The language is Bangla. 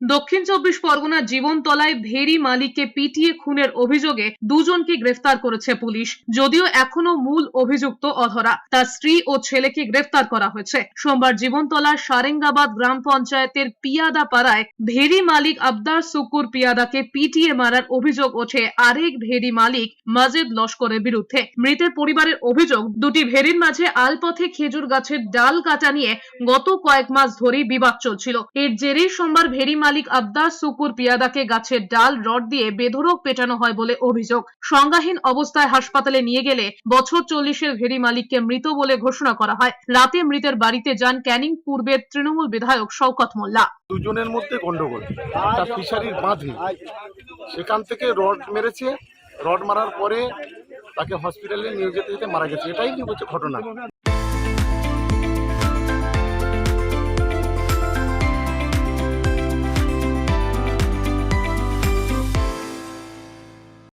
দক্ষিণ চব্বিশ পরগনার জীবনতলায় ভেরি মালিককে পিটিয়ে খুনের অভিযোগে দুজনকে গ্রেফতার করেছে পুলিশ, যদিও এখনও মূল অভিযুক্ত অধরা। তার স্ত্রী ও ছেলেকে গ্রেফতার করা হয়েছে। সোমবার জীবনতলার সারেঙ্গাবাদ গ্রাম পঞ্চায়েতের পিয়াদা পাড়ায় ভেরি মালিক আবদার সুকুর পিয়াদাকে পিটিয়ে মারার অভিযোগ ওঠে আরেক ভেরি মালিক মাজেদ লস্করের বিরুদ্ধে। মৃতের পরিবারের অভিযোগ, দুটি ভেরির মাঝে আলপথে খেজুর গাছের ডাল কাটা নিয়ে গত কয়েক মাস ধরেই বিবাদ চলছিল। এর জেরেই সোমবার ভেরি মালিক আবদার সুকুর পিয়াদাকে গাছের ডাল, রড দিয়ে বেধড়ক পেটানো হয় বলে অভিযোগ। সংজ্ঞাহীন অবস্থায় হাসপাতালে নিয়ে গেলে বছর চল্লিশের ভেরি মালিককে মৃত বলে ঘোষণা করা হয়। রাতে মৃতের বাড়িতে যান ক্যানিং পূর্বের তৃণমূল বিধায়ক শওকত মোল্লা। দুজনের মধ্যে গন্ডগোল। ফিশারির বাঁধে। সেখান থেকে রড মেরেছে। রড মারার পরে তাকে হসপিটালে নিয়ে যেতে যেতে মারা গেছে। এটাই কি হচ্ছে ঘটনা।